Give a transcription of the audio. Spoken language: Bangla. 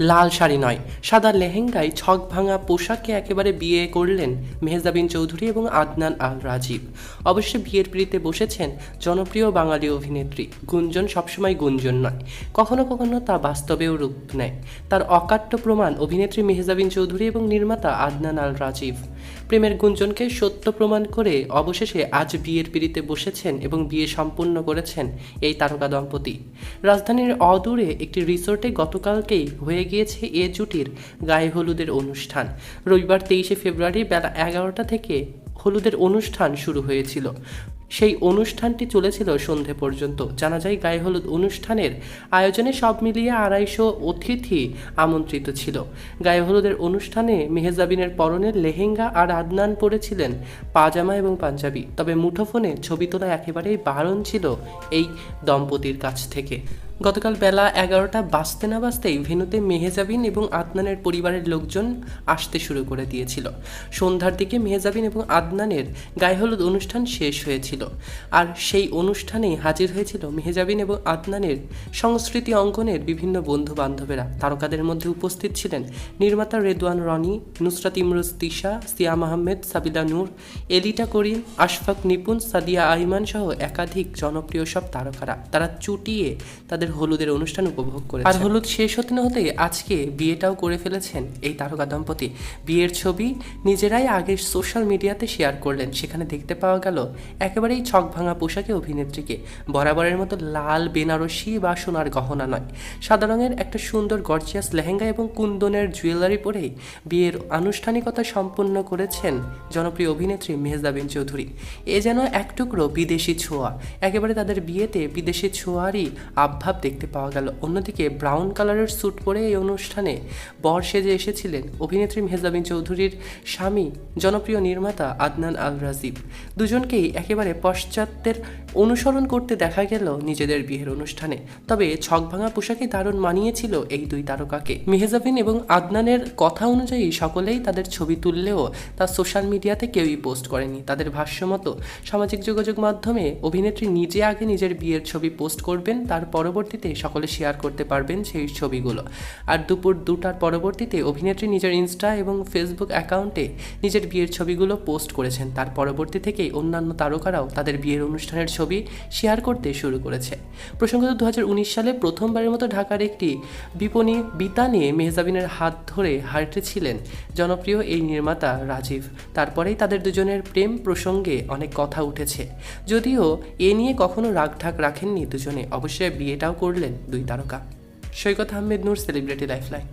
লাল শাড়ি নয়, সাদা লেহেঙ্গায় ছক ভাঙা পোশাকে একেবারে বিয়ে করলেন মেহজাবিন চৌধুরী এবং আদনান আল রাজীব। অবশ্য বিয়ের পিড়িতে বসেছেন জনপ্রিয় বাঙালি অভিনেত্রী, গুঞ্জন সবসময় গুঞ্জন নয়, কখনো কখনো তা বাস্তবেও রূপ নেয়। তার অকাট্য প্রমাণ অভিনেত্রী মেহজাবিন চৌধুরী এবং নির্মাতা আদনান আল রাজীব। প্রেমের গুঞ্জনকে সত্য প্রমাণ করে অবশেষে আজ বিয়ের পিড়িতে বসেছেন এবং বিয়ে সম্পূর্ণ করেছেন এই তারকা দম্পতি। রাজধানীর অদূরে একটি রিসোর্টে গতকালকেই হয়ে গিয়েছে এ জুটির গায়ে হলুদের অনুষ্ঠান। রবিবার তেইশে ফেব্রুয়ারি বেলা এগারোটা থেকে হলুদের অনুষ্ঠান শুরু হয়েছিল। সেই অনুষ্ঠানটি চলেছিল সন্ধে পর্যন্ত। জানা যায়, গায়ে হলুদ অনুষ্ঠানের আয়োজনে সব মিলিয়ে আড়াইশো অতিথি আমন্ত্রিত ছিল। গায়ে হলুদের অনুষ্ঠানে মেহেজাবিনের পরনের লেহেঙ্গা আর আদনান পরেছিলেন পাজামা এবং পাঞ্জাবি। তবে মুঠোফোনে ছবি তোলা একেবারেই বারণ ছিল এই দম্পতির কাছ থেকে। গতকাল বেলা এগারোটা বাজতে না বাজতেই ভেনুতে মেহেজাবিন এবং আদনানের পরিবারের লোকজন আসতে শুরু করে দিয়েছিল। সন্ধ্যার দিকে মেহেজাবিন এবং আদনানের গায়ে হলুদ অনুষ্ঠান শেষ হয়েছিল। আর সেই অনুষ্ঠানেই হাজির হয়েছিল মেহেজাবিন এবং আদনানের সংস্কৃতি অঙ্কনের বিভিন্ন বন্ধু বান্ধবেরা তারকাদের মধ্যে উপস্থিত ছিলেন নির্মাতা রেদওয়ান রনি, নুসরাত ইমরোজ তিশা সিয়াম আহমেদ সাবিলা নূর, এলিটা করিম, আশফাক নিপুণ, সাদিয়া আইমান সহ একাধিক জনপ্রিয় সব তারকারা। তারা চুটিয়ে তাদের হলুদের অনুষ্ঠান উপভোগ করে আর হলুদ শেষ হতে না হতেই আজকে বিয়েটাও করে ফেলেছেন এই তারকা দম্পতি। বিয়ের ছবি নিজেরাই আগে সোশ্যাল মিডিয়াতে শেয়ার করলেন। সেখানে দেখতে পাওয়া গেল একেবারেই ছক ভাঙা পোশাকে অভিনেত্রীকে। বরাবরের মতো লাল, বেনারসি বা সোনার গহনা নয়। সাদা রঙের একটা সুন্দর গর্জিয়াস লেহেঙ্গা এবং কুন্দনের জুয়েলারি পরেই বিয়ের আনুষ্ঠানিকতা সম্পন্ন করেছেন জনপ্রিয় অভিনেত্রী মেহজাবিন চৌধুরী। এ যেন এক টুকরো বিদেশি ছোঁয়া। একেবারে তাদের বিয়েতে বিদেশি ছোঁয়ারই আবভাব দেখতে পাওয়া গেল। অন্যদিকে ব্রাউন কালারের স্যুট পরে এই অনুষ্ঠানে বর সেজে এসেছিলেন অভিনেত্রী মেহজাবিন চৌধুরীর স্বামী, জনপ্রিয় নির্মাতা আদনান আল রাজিব। দুজনকেই একেবারে পশ্চাত্যের অনুসরণ করতে দেখা গেল নিজেদের বিয়ের অনুষ্ঠানে। তবে ছকভাঙা পোশাকে দারুণ মানিয়েছিল এই দুই তারকাকে। মেহজাবিন এবং আদনানের কথা অনুযায়ী সকলেই তাদের ছবি তুললেও তা সোশ্যাল মিডিয়াতে কেউই পোস্ট করেনি। তাদের ভাষ্য মতো সামাজিক যোগাযোগ মাধ্যমে অভিনেত্রী নিজে আগে নিজের বিয়ের ছবি পোস্ট করবেন, তার পরবর্তীতে সকলে শেয়ার করতে পারবেন সেই ছবিগুলো। আর দুপুর দুটার পরবর্তীতে অভিনেত্রী নিজের ইনস্টা এবং ফেসবুক অ্যাকাউন্টে নিজের বিয়ের ছবিগুলো পোস্ট করেছেন। তার পরবর্তী থেকেই অন্যান্য তারকারাও তাদের বিয়ের অনুষ্ঠানের ছবি শেয়ার করতে শুরু করেছে। প্রসঙ্গত দু হাজার উনিশ সালে প্রথমবারের মতো ঢাকার একটি বিপণী বিতা নিয়ে মেহজাবিনের হাত ধরে হাঁটেছিলেন জনপ্রিয় এই নির্মাতা রাজীব। তারপরেই তাদের দুজনের প্রেম প্রসঙ্গে অনেক কথা উঠেছে। যদিও এ নিয়ে কখনো রাগঢাক রাখেননি দুজনে। অবশ্যই বিয়েটাও করলেন দুই তারকা। Saikat Ahmed Noor celebrity lifeline